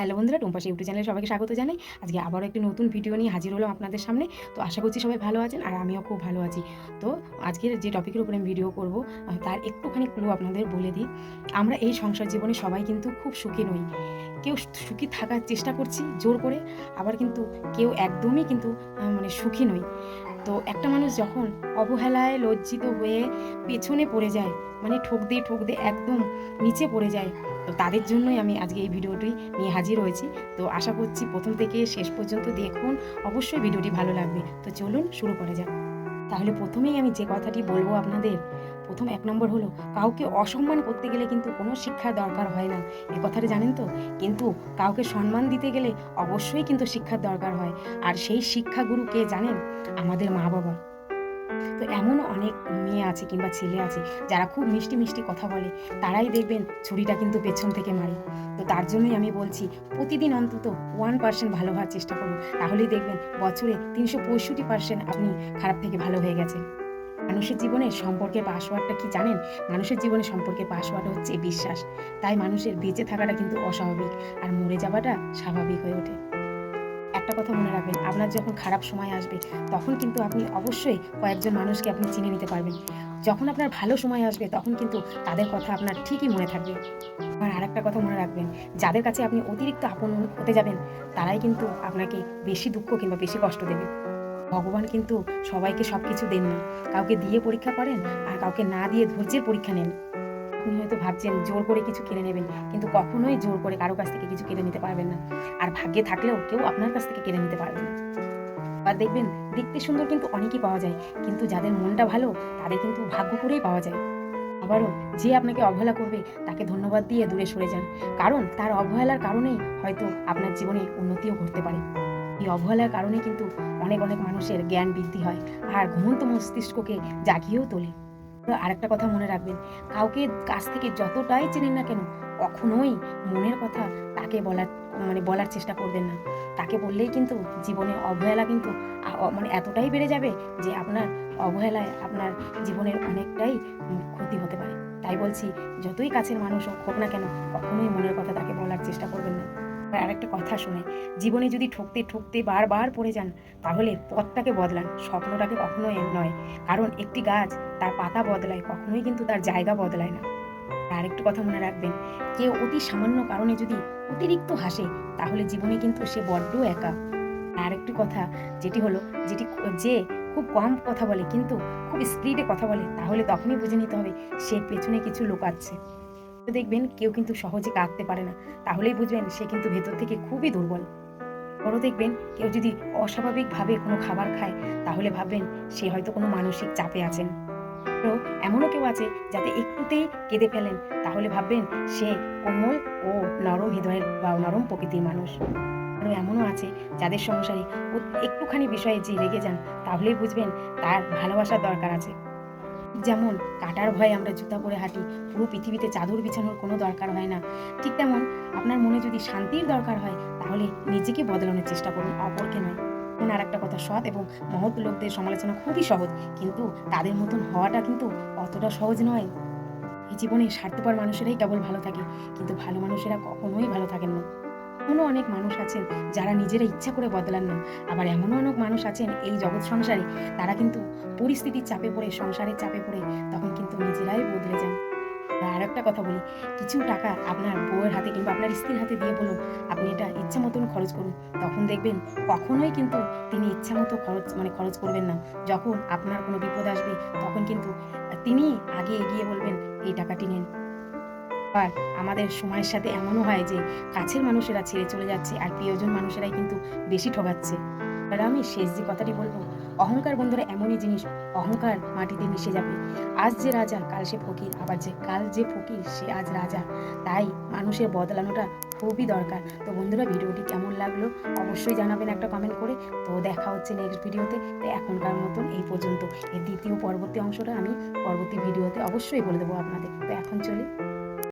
Hello বন্ধুরা Tumpa's YouTube চ্যানেলে সবাইকে স্বাগত জানাই। আজকে আবারও একটি নতুন ভিডিও নিয়ে হাজির হলাম আপনাদের সামনে। তো আশা করছি সবাই ভালো আছেন আর আমিও খুব ভালো আছি। তো আজকের যে টপিকের উপরে আমি ভিডিও করব তার একটুখানি ক্লু আপনাদের বলে দিই। আমরা এই সংসার জীবনে সবাই কিন্তু খুব সুখী নই। কেউ সুখী থাকার চেষ্টা করছি জোর করে, আবার কিন্তু কেউ একদমই কিন্তু মানে সুখী নই। তো একটা মানুষ যখন অবহেলায় লজ্জিত হয়ে পেছনে পড়ে যায় মানে ঠোক দিয়ে ঠোক দিয়ে একদম নিচে পড়ে যায় তো তাদের জন্যই আমি আজকে এই ভিডিওটি নিয়ে হাজির হয়েছি। তো আশা করছি প্রথম থেকে শেষ পর্যন্ত দেখুন, অবশ্যই ভিডিওটি ভালো লাগবে। তো চলুন শুরু করা যাক। তাহলে প্রথমেই আমি যে কথাটি বলব আপনাদের, প্রথম এক নম্বর হলো, কাউকে অসম্মান করতে গেলে কিন্তু কোনো শিক্ষার দরকার হয় না। এই কথাটা জানেন তো? কিন্তু কাউকে সম্মান দিতে গেলে অবশ্যই কিন্তু শিক্ষার দরকার হয়। আর সেই শিক্ষাগুরু কে জানেন? আমাদের মা বাবা তো এমন অনেক মেয়ে আছে কিংবা ছেলে আছে যারা খুব মিষ্টি মিষ্টি কথা বলে, তারাই দেখবেন ছুরিটা কিন্তু পেছন থেকে মারে। তো তার জন্যই আমি বলছি, প্রতিদিন অন্তত ওয়ান পার্সেন্ট ভালো হওয়ার চেষ্টা করুন। তাহলেই দেখবেন বছরে তিনশো পঁয়ষট্টি পার্সেন্ট আপনি খারাপ থেকে ভালো হয়ে গেছেন। মানুষের জীবনে সম্পর্কের পাসওয়ার্ডটা কি জানেন? মানুষের জীবনে সম্পর্কের পাসওয়ার্ড হচ্ছে বিশ্বাস। তাই মানুষের বেঁচে থাকাটা কিন্তু অস্বাভাবিক, আর মরে যাওয়াটা স্বাভাবিক হয়ে ওঠে। একটা কথা মনে রাখবেন, আপনার যখন খারাপ সময় আসবে, তখন কিন্তু আপনি অবশ্যই কয়েকজন মানুষকে আপনি চিনে নিতে পারবেন। যখন আপনার ভালো সময় আসবে, তখন কিন্তু তাদের কথা আপনার ঠিকই মনে থাকবে। আর আরেকটা কথা মনে রাখবেন, যাদের কাছে আপনি অতিরিক্ত আপন হতে যাবেন, তারাই কিন্তু আপনাকে বেশি দুঃখ কিংবা বেশি কষ্ট দেবে। ভগবান কিন্তু সবাইকে সব কিছু দেন না। কাউকে দিয়ে পরীক্ষা করেন আর কাউকে না দিয়ে ধৈর্যের পরীক্ষা নেন। আপনি হয়তো ভাবছেন জোর করে কিছু কিনে নেবেন, কিন্তু কখনোই জোর করে কারও কাছ থেকে কিছু কিনে নিতে পারবেন না। আর ভাগ্যে থাকলেও কেউ আপনার কাছ থেকে কেড়ে নিতে পারবে না। আর দেখবেন, দেখতে সুন্দর কিন্তু অনেকই পাওয়া যায়, কিন্তু যাদের মনটা ভালো, তাদের কিন্তু ভাগ্য করেই পাওয়া যায়। আবারও, যে আপনাকে অবহেলা করবে, তাকে ধন্যবাদ দিয়ে দূরে সরে যান। কারণ, তার অবহেলার কারণেই হয়তো আপনার জীবনে উন্নতিও ঘটতে পারে। এই অবহেলার কারণে কিন্তু অনেক অনেক মানুষের জ্ঞান বৃদ্ধি হয়, আর ঘুমন্ত মস্তিষ্ককে জাগিয়েও তোলে। আরেকটা কথা মনে রাখবেন। কাউকে কাছ থেকে যতটাই চেনেন না কেন, কখনোই মনের কথা তাকে বলার মানে বলার চেষ্টা করবেন না। তাকে বললেই কিন্তু জীবনে অবহেলা কিন্তু মানে এতটাই বেড়ে যাবে যে আপনার অবহেলায় আপনার জীবনের অনেকটাই ক্ষতি হতে পারে। তাই বলছি, যতই কাছের মানুষ হোক না কেন, কখনোই মনের কথা তাকে বলার চেষ্টা করবেন না। আর আরেকটা কথা শুনে। জীবনে যদি ঠকতে ঠকতে বারবার পড়ে যান, তাহলে পথটাকে বদলান। স্বপ্নটাকে কখনোই নয়। কারণ একটি গাছ তার পাতা বদলায়, কখনোই কিন্তু তার জায়গা বদলায় না। আর আরেকটু কথা মনে রাখবেন, কেউ অতি সামান্য কারণে যদি অতিরিক্ত হাসে, তাহলে জীবনে কিন্তু সে বড্ড একা। আর আরেকটি কথা, যেটি হলো, যেটি যে খুব কম কথা বলে, কিন্তু খুব স্পিডে কথা বলে, তাহলে তখনই বুঝে নিতে হবে সে পেছনে কিছু লুকাচ্ছে। দেখবেন কেউ কিন্তু সহজে কাঁদতে পারে না। তাহলেই বুঝবেন সে কিন্তু ভেতর থেকে খুবই দুর্বল। বড় দেখবেন কেউ যদি অস্বাভাবিকভাবে কোনো খাবার খায়, তাহলে ভাববেন সে হয়তো কোনো মানসিক চাপে আছেন। তো এমনও কেউ আছে যাতে একটুতেই কেঁদে ফেলেন, তাহলে ভাববেন সে কোমল ও নরম হৃদয়ের বা নরম প্রকৃতির মানুষ। আরও এমনও আছে যাদের সংসারে একটুখানি বিষয়ে যে রেগে যান, তাহলেই বুঝবেন তার ভালোবাসার দরকার আছে। যেমন কাটার ভয়ে আমরা জুতা পরে হাঁটি, পুরো পৃথিবীতে চাদর বিছানোর কোনো দরকার হয় না। ঠিক তেমন আপনার মনে যদি শান্তির দরকার হয়, তাহলে নিজেকে বদলানোর চেষ্টা করুন, অপরকে নয়। আর একটা কথা সৎ এবং মহৎ লোকদের সমালোচনা খুবই সহজ, কিন্তু তাদের মতন হওয়াটা কিন্তু অতটা সহজ নয়। এই জীবনে স্বার্থপর মানুষেরাই কেবল ভালো থাকে, কিন্তু ভালো মানুষেরা কখনোই ভালো থাকেন না। এমনও অনেক মানুষ আছেন যারা নিজেরা ইচ্ছা করে বদলান না। আবার এমনও অনেক মানুষ আছেন এই জগৎ সংসারে, তারা কিন্তু পরিস্থিতির চাপে পড়ে, সংসারের চাপে পড়ে, তখন কিন্তু নিজেরাই বদলে যান। আর একটা কথা বলি, কিছু টাকা আপনার বউয়ের হাতে কিংবা আপনার স্ত্রীর হাতে দিয়ে বলুন, আপনি এটা ইচ্ছা মতন খরচ করুন। তখন দেখবেন কখনোই কিন্তু তিনি ইচ্ছা মতো খরচ মানে খরচ করবেন না। যখন আপনার কোনো বিপদ আসবে, তখন কিন্তু তিনি আগে এগিয়ে বলবেন, এই টাকাটি নেন। আর আমাদের সময়ের সাথে এমনও হয় যে, কাছের মানুষেরা ছেড়ে চলে যাচ্ছে আর প্রিয়জন মানুষেরাই কিন্তু বেশি ঠগাচ্ছে। আর আমি শেষ যে কথাটি বলব, অহংকার বন্ধুরা, এমনই জিনিস, অহংকার মাটিতে মিশে যাবে। আজ যে রাজা, কাল সে ফকির, আবার যে, কাল যে ফকির, সে আজ রাজা। তাই মানুষের বদলানোটা খুবই দরকার। তো বন্ধুরা, ভিডিওটি কেমন লাগল? অবশ্যই জানাবেন একটা কমেন্ট করে। তো দেখা হচ্ছে নেক্সট ভিডিওতে। এখনকার মতন এই পর্যন্ত। এই দ্বিতীয় পরবর্তী অংশটা আমি পরবর্তী ভিডিওতে অবশ্যই বলে দেবো আপনাদের। তো এখন চলি।